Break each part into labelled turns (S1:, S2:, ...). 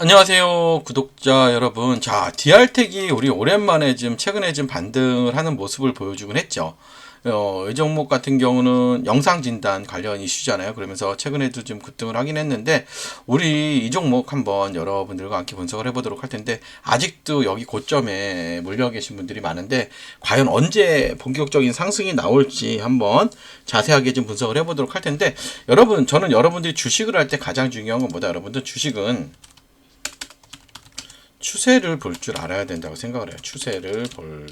S1: 안녕하세요 구독자 여러분. 자 DR택이 우리 오랜만에 지금 최근에 좀 반등을 하는 모습을 보여주곤 했죠. 어, 이 종목 같은 경우는 영상 진단 관련 이슈잖아요. 그러면서 최근에도 좀 급등을 하긴 했는데 우리 이 종목 한번 여러분들과 함께 분석을 해보도록 할 텐데 아직도 여기 고점에 물려 계신 분들이 많은데 과연 언제 본격적인 상승이 나올지 한번 자세하게 좀 분석을 해보도록 할 텐데 여러분 저는 여러분들이 주식을 할 때 가장 중요한 건 뭐다? 여러분들 주식은 추세를 볼 줄 알아야 된다고 생각을 해요. 추세를 볼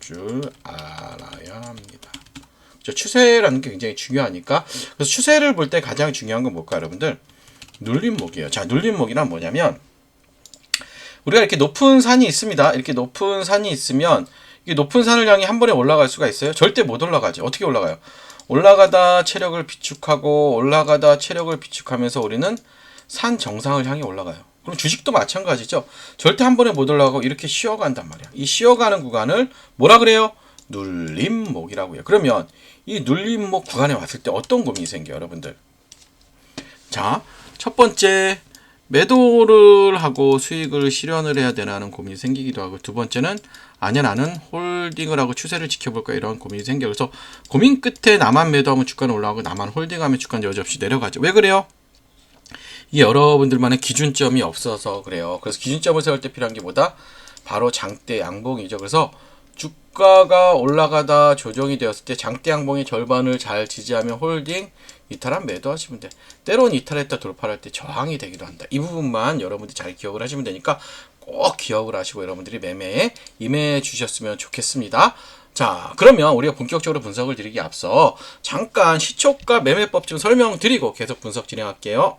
S1: 줄 알아야 합니다. 저 추세라는 게 굉장히 중요하니까 그래서 추세를 볼 때 가장 중요한 건 뭘까 여러분들? 눌림목이에요. 자, 눌림목이란 뭐냐면 우리가 이렇게 높은 산이 있습니다. 이렇게 높은 산이 있으면 이 높은 산을 향해 한 번에 올라갈 수가 있어요? 절대 못 올라가지. 어떻게 올라가요? 올라가다 체력을 비축하고 올라가다 체력을 비축하면서 우리는 산 정상을 향해 올라가요. 그럼 주식도 마찬가지죠. 절대 한 번에 못 올라가고 이렇게 쉬어간단 말이야. 이 쉬어가는 구간을 뭐라 그래요? 눌림목이라고 해요. 그러면 이 눌림목 구간에 왔을 때 어떤 고민이 생겨요, 여러분들? 자, 첫 번째 매도를 하고 수익을 실현을 해야 되나는 고민이 생기기도 하고 두 번째는 아니야 나는 홀딩을 하고 추세를 지켜볼까 이런 고민이 생겨 그래서 고민 끝에 나만 매도하면 주가는 올라가고 나만 홀딩하면 주가는 여지없이 내려가죠 왜 그래요? 이 여러분들만의 기준점이 없어서 그래요. 그래서 기준점을 세울 때 필요한 게 뭐다? 바로 장대 양봉이죠. 그래서 주가가 올라가다 조정이 되었을 때 장대 양봉의 절반을 잘 지지하면 홀딩, 이탈한 매도하시면 돼. 때론 이탈했다 돌파할 때 저항이 되기도 한다. 이 부분만 여러분들이 잘 기억을 하시면 되니까 꼭 기억을 하시고 여러분들이 매매에 임해 주셨으면 좋겠습니다. 자, 그러면 우리가 본격적으로 분석을 드리기 앞서 잠깐 시초가 매매법 좀 설명드리고 계속 분석 진행할게요.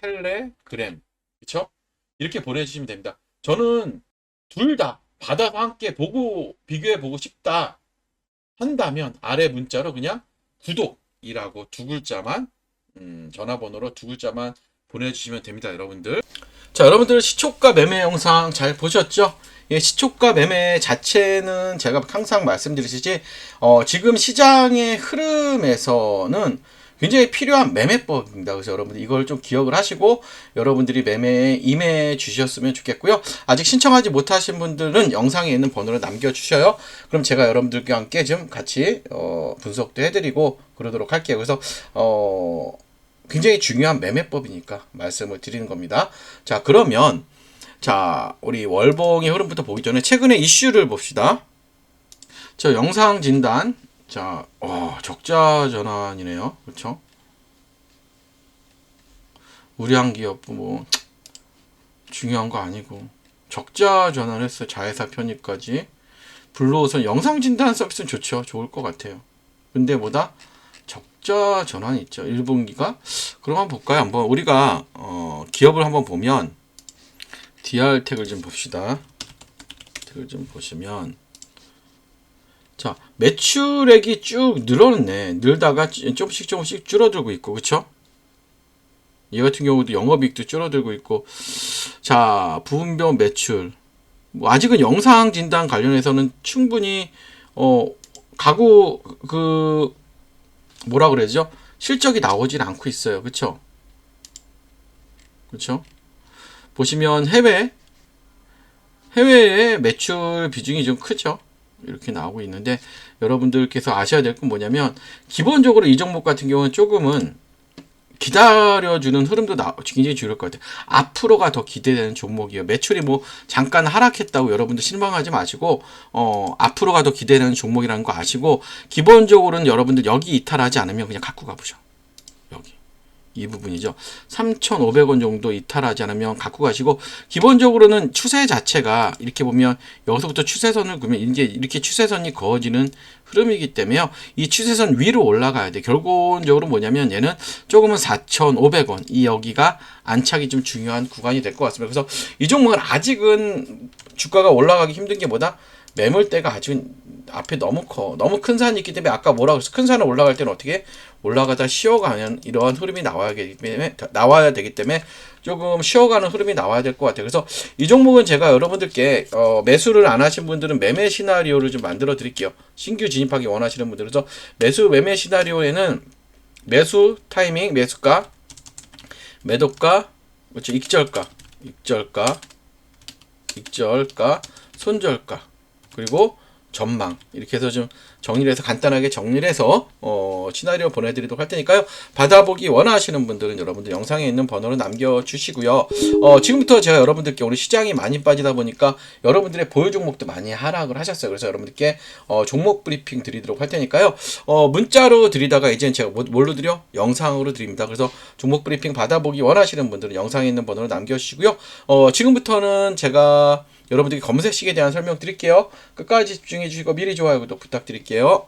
S1: 텔레그램, 그쵸? 이렇게 보내주시면 됩니다. 저는 둘 다 받아서 함께 보고, 비교해 보고 싶다 한다면 아래 문자로 그냥 구독이라고 두 글자만 음, 전화번호로 두 글자만 보내주시면 됩니다, 여러분들. 자, 여러분들 시초가 매매 영상 잘 보셨죠? 예, 시초가 매매 자체는 제가 항상 말씀드리듯이 어, 지금 시장의 흐름에서는 굉장히 필요한 매매법입니다. 그래서 여러분들 이걸 좀 기억을 하시고 여러분들이 매매에 임해 주셨으면 좋겠고요. 아직 신청하지 못하신 분들은 영상에 있는 번호를 남겨주셔요. 그럼 제가 여러분들과 함께 좀 같이 어, 분석도 해드리고 그러도록 할게요. 그래서 어, 굉장히 중요한 매매법이니까 말씀을 드리는 겁니다. 자, 그러면 자, 우리 월봉의 흐름부터 보기 전에 최근에 이슈를 봅시다. 저 영상 진단. 자, 어, 적자 전환이네요. 그렇죠? 우량 기업 뭐 중요한 거 아니고 적자 전환했어 자회사 편입까지 불로우선 영상 진단 서비스는 좋죠. 좋을 것 같아요. 근데 뭐다? 적자 전환이 있죠. 1분기가 그럼 한번 볼까요? 한번 우리가 어, 기업을 한번 보면 DR 택을 좀 봅시다. 택을 좀 보시면 자 매출액이 쭉 늘었네. 늘다가 조금씩 조금씩 줄어들고 있고 그쵸? 얘 같은 경우도 영업이익도 줄어들고 있고 자 부분별 매출 뭐 아직은 영상 진단 관련해서는 충분히 어 가구 그 뭐라 그러죠? 실적이 나오질 않고 있어요. 그쵸? 그쵸? 보시면 해외 해외의 매출 비중이 좀 크죠. 이렇게 나오고 있는데 여러분들께서 아셔야 될 건 뭐냐면 기본적으로 이 종목 같은 경우는 조금은 기다려주는 흐름도 나, 굉장히 줄을 것 같아요. 앞으로가 더 기대되는 종목이에요. 매출이 뭐 잠깐 하락했다고 여러분들 실망하지 마시고 어, 앞으로가 더 기대되는 종목이라는 거 아시고 기본적으로는 여러분들 여기 이탈하지 않으면 그냥 갖고 가보죠. 이 부분이죠. 3,500원 정도 이탈하지 않으면 갖고 가시고 기본적으로는 추세 자체가 이렇게 보면 여기서부터 추세선을 그으면 이제 이렇게 추세선이 그어지는 흐름이기 때문에요. 이 추세선 위로 올라가야 돼. 결론적으로 뭐냐면 얘는 조금은 4,500원 이 여기가 안착이 좀 중요한 구간이 될 것 같습니다. 그래서 이 종목은 아직은 주가가 올라가기 힘든 게 뭐다? 매물대가 아직은 앞에 너무 커. 너무 큰 산이 있기 때문에 아까 뭐라 그랬어? 큰 산을 올라갈 때는 어떻게 올라가다 쉬어가면 이러한 흐름이 나와야 되기 때문에 나와야 되기 때문에 조금 쉬어가는 흐름이 나와야 될 것 같아요. 그래서 이 종목은 제가 여러분들께 어, 매수를 안 하신 분들은 매매 시나리오를 좀 만들어 드릴게요. 신규 진입하기 원하시는 분들 그래서 매수 매매 시나리오에는 매수 타이밍, 매수가, 매도가, 그렇죠? 익절가, 익절가, 익절가, 손절가 그리고 전망 이렇게 해서 좀 정리를 해서 간단하게 정리를 해서 어, 시나리오 보내드리도록 할 테니까요. 받아보기 원하시는 분들은 여러분들 영상에 있는 번호를 남겨주시고요. 어, 지금부터 제가 여러분들께 오늘 시장이 많이 빠지다 보니까 여러분들의 보유 종목도 많이 하락을 하셨어요. 그래서 여러분들께 어, 종목 브리핑 드리도록 할 테니까요. 어, 문자로 드리다가 이제는 제가 뭐- 뭘로 드려? 영상으로 드립니다. 그래서 종목 브리핑 받아보기 원하시는 분들은 영상에 있는 번호를 남겨주시고요. 어, 지금부터는 제가 여러분들께 검색식에 대한 설명 드릴게요. 끝까지 집중해 주시고 미리 좋아요 구독 부탁드릴게요.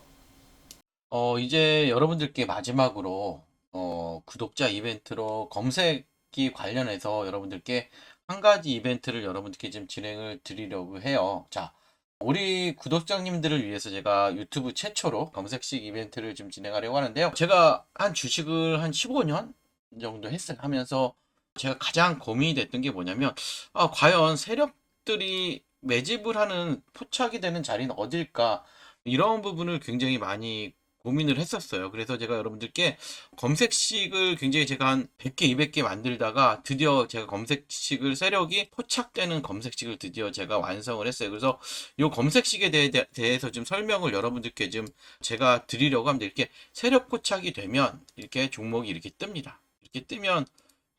S1: 어 이제 여러분들께 마지막으로 어 구독자 이벤트로 검색기 관련해서 여러분들께 한 가지 이벤트를 여러분들께 좀 진행을 드리려고 해요. 자, 우리 구독자님들을 위해서 제가 유튜브 최초로 검색식 이벤트를 좀 진행하려고 하는데요. 제가 한 주식을 한 15년 정도 했 하면서 제가 가장 고민이 됐던 게 뭐냐면 아, 과연 세력 들이 매집을 하는 포착이 되는 자리는 어딜까 이런 부분을 굉장히 많이 고민을 했었어요. 그래서 제가 여러분들께 검색식을 굉장히 제가 한 100개, 200개 만들다가 드디어 제가 검색식을 세력이 포착되는 검색식을 드디어 제가 완성을 했어요. 그래서 이 검색식에 대해, 대해서 좀 설명을 여러분들께 좀 제가 드리려고 합니다. 이렇게 세력 포착이 되면 이렇게 종목이 이렇게 뜹니다. 이렇게 뜨면